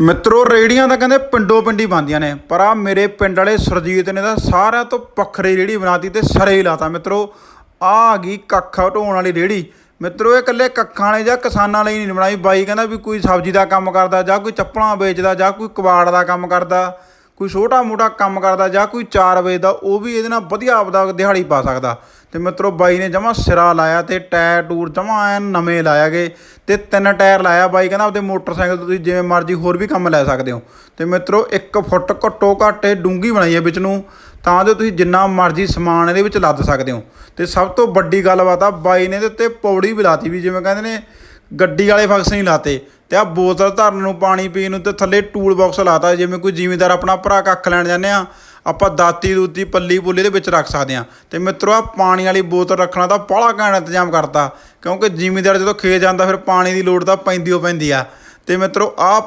ਮਿੱਤਰੋ, ਰੇੜੀਆਂ ਤਾਂ ਕਹਿੰਦੇ ਪਿੰਡੋ ਪਿੰਡੀ ਬੰਦੀਆਂ ਨੇ, ਪਰ ਆ ਮੇਰੇ ਪਿੰਡ ਵਾਲੇ ਸੁਰਜੀਤ ਨੇ ਤਾਂ ਸਾਰਿਆਂ ਤੋਂ ਵੱਖਰੀ ਰੇੜੀ ਬਣਾਤੀ ਤੇ ਸਰੇ ਹੀ ਲਾਤਾ। ਮਿੱਤਰੋ ਆ ਆ ਗਈ ਕੱਖ ਢੋਣ ਵਾਲੀ ਰੇੜੀ। ਮਿੱਤਰੋ, ਇਹ ਇਕੱਲੇ ਕੱਖਾਂ ਵਾਲੇ ਜਾਂ ਕਿਸਾਨਾਂ ਲਈ ਨਹੀਂ ਬਣਾਈ। ਬਾਈ ਕਹਿੰਦਾ ਵੀ ਕੋਈ ਸਬਜ਼ੀ ਦਾ ਕੰਮ ਕਰਦਾ ਜਾਂ ਕੋਈ ਚੱਪਲਾਂ ਵੇਚਦਾ ਜਾਂ ਕੋਈ ਕਬਾੜ ਦਾ ਕੰਮ ਕਰਦਾ। ਕੋਈ ਛੋਟਾ ਮੋਟਾ ਕੰਮ ਕਰਦਾ ਜਾਂ ਕੋਈ ਚਾਰ ਦਾ, ਉਹ ਵੀ ਇਹਦੇ ਨਾਲ ਵਧੀਆ ਆਪਦਾ ਦਿਹਾੜੀ ਪਾ ਸਕਦਾ। ਤੇ ਮਿੱਤਰੋ, ਬਾਈ ਨੇ ਜਮਾ ਸਿਰਾ ਲਾਇਆ ਤੇ ਟਾਇਰ ਟੂਰ ਜਮਾ ਐਨ ਨਵੇਂ ਲਾਇਆਗੇ ਤੇ ਤਿੰਨ ਟਾਇਰ ਲਾਇਆ। ਬਾਈ ਕਹਿੰਦਾ ਆਪਦੇ ਮੋਟਰਸਾਈਕਲ ਤੁਸੀਂ ਜਿਵੇਂ ਮਰਜ਼ੀ ਹੋਰ ਵੀ ਕੰਮ ਲੈ ਸਕਦੇ ਹੋ। ਤੇ ਮਿੱਤਰੋ 1 ਫੁੱਟ ਘੱਟੋ ਘੱਟ ਇਹ ਡੂੰਗੀ ਬਣਾਈ ਹੈ ਵਿੱਚ ਨੂੰ, ਤਾਂ ਜੋ ਤੁਸੀਂ ਜਿੰਨਾ ਮਰਜ਼ੀ ਸਮਾਨ ਇਹਦੇ ਵਿੱਚ ਲੱਦ ਸਕਦੇ ਹੋ। ਤੇ ਸਭ ਤੋਂ ਵੱਡੀ ਗੱਲਬਾਤ ਆ, ਬਾਈ ਨੇ ਇਹਦੇ ਉੱਤੇ ਪੌੜੀ ਵੀ ਲਾਤੀ ਵੀ, ਜਿਵੇਂ ਕਹਿੰਦੇ ਨੇ ਗੱਡੀ ਵਾਲੇ ਫੰਕਸ਼ਨ ਹੀ ਲਾਤੇ। ਤੇ ਆ ਬੋਤਲ ਧਰਨ ਨੂੰ, ਪਾਣੀ ਪੀਣ ਨੂੰ ਤੇ ਥੱਲੇ ਟੂਲ ਬਾਕਸ ਲਾਤਾ। ਜਿਵੇਂ ਕੋਈ ਜ਼ਿਮੀਦਾਰ ਆਪਣਾ ਭਰਾ ਕੱਖ ਲੈਣ ਜਾਂਦੇ ਆ, ਆਪਾਂ ਦਾਤੀ, ਦੂਤੀ, ਪੱਲੀ, ਪੁੱਲੀ ਦੇ ਵਿੱਚ ਰੱਖ ਸਕਦੇ ਆ। ਤੇ ਮਿੱਤਰੋ ਆ ਪਾਣੀ ਵਾਲੀ ਬੋਤਲ ਰੱਖਣਾ ਤਾਂ ਬੜਾ ਘੈਂਟ ਇੰਤਜ਼ਾਮ ਕਰਤਾ, ਕਿਉਂਕਿ ਜ਼ਿਮੀਂਦਾਰ ਜਦੋਂ ਖੇਤ ਜਾਂਦਾ, ਫਿਰ ਪਾਣੀ ਦੀ ਲੋੜ ਤਾਂ ਪੈਂਦੀ ਹੋ ਪੈਂਦੀ ਆ। ਤੇ ਮਿੱਤਰੋ ਆ